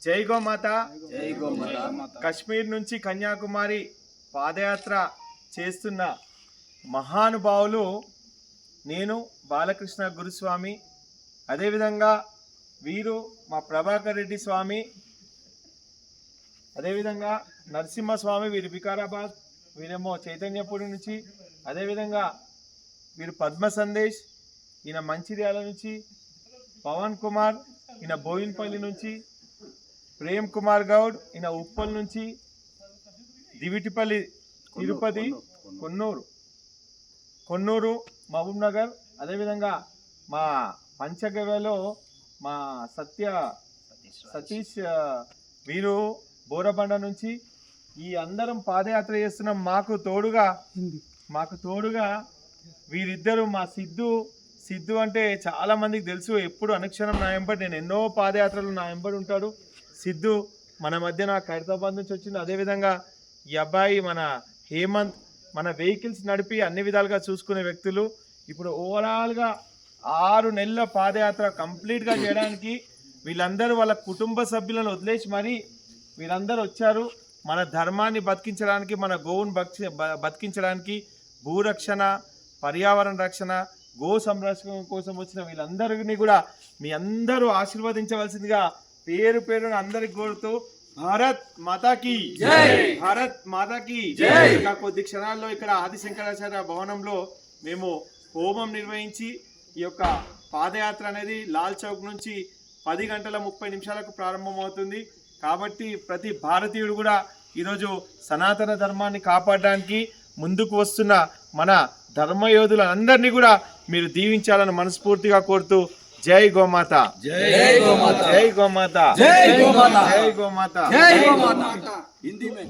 జై గోమాత జై గోమాత కశ్మీర్ నుంచి కన్యాకుమారి పాదయాత్ర చేస్తున్న మహానుభావులు నేను బాలకృష్ణ గురుస్వామి. అదేవిధంగా వీరు మా ప్రభాకర్ రెడ్డి స్వామి. అదేవిధంగా నరసింహస్వామి వీరు వికారాబాద్ వీరేమో చైతన్యపూడి నుంచి. అదేవిధంగా వీరు పద్మ సందేశ్ ఈయన మంచిర్యాల నుంచి. పవన్ కుమార్ ఈయన బోయిన్పల్లి నుంచి. ప్రేమ్ కుమార్ గౌడ్ ఈయన ఉప్పల్ నుంచి దివిటిపల్లి తిరుపతి కొన్నూరు. కొన్నూరు మహబూబ్ నగర్. అదేవిధంగా మా పంచగవ్యలో మా సత్య సతీష్ వీరు బోరబండ నుంచి ఈ అందరం పాదయాత్ర చేస్తున్నాం మాకు తోడుగా మాకు తోడుగా వీరిద్దరు మా సిద్ధు సిద్ధు అంటే చాలా మందికి తెలుసు. ఎప్పుడు అనుక్షణం నా వెంబడి నేను ఎన్నో పాదయాత్రలు నా వెంబడి ఉంటాడు. సిద్ధు మన మధ్యన ఖైరతాబాద్ నుంచి వచ్చింది. అదేవిధంగా ఈ అబ్బాయి మన హేమంత్ మన వెహికల్స్ నడిపి అన్ని విధాలుగా చూసుకునే వ్యక్తులు. ఇప్పుడు ఓవరాల్గా ఆరు నెలల పాదయాత్ర కంప్లీట్గా చేయడానికి వీళ్ళందరూ వాళ్ళ కుటుంబ సభ్యులను వదిలేసి మరీ వీళ్ళందరూ వచ్చారు. మన ధర్మాన్ని బతికించడానికి మన గోవును బతి బతికించడానికి భూరక్షణ పర్యావరణ రక్షణ గో సంరక్షణ కోసం వచ్చిన వీళ్ళందరినీ కూడా మీ అందరూ ఆశీర్వదించవలసిందిగా పేరు పేరున అందరికి కోరుతూ భారత్ మాతాకి భారత్ మాతాకి ఇంకా కొద్ది క్షణాల్లో ఇక్కడ ఆది శంకరాచార్య భవనంలో మేము హోమం నిర్వహించి ఈ యొక్క పాదయాత్ర అనేది లాల్ చౌక్ నుంచి పది గంటల ముప్పై నిమిషాలకు ప్రారంభమవుతుంది. కాబట్టి ప్రతి భారతీయుడు కూడా ఈరోజు సనాతన ధర్మాన్ని కాపాడడానికి ముందుకు వస్తున్న మన ధర్మయోధులందరినీ కూడా మీరు దీవించాలని మనస్ఫూర్తిగా కోరుతూ జై గోమాత జై గోమాత జై గోమాత జై గోమాత జై గోమాత జై గోమాత హిందీ में।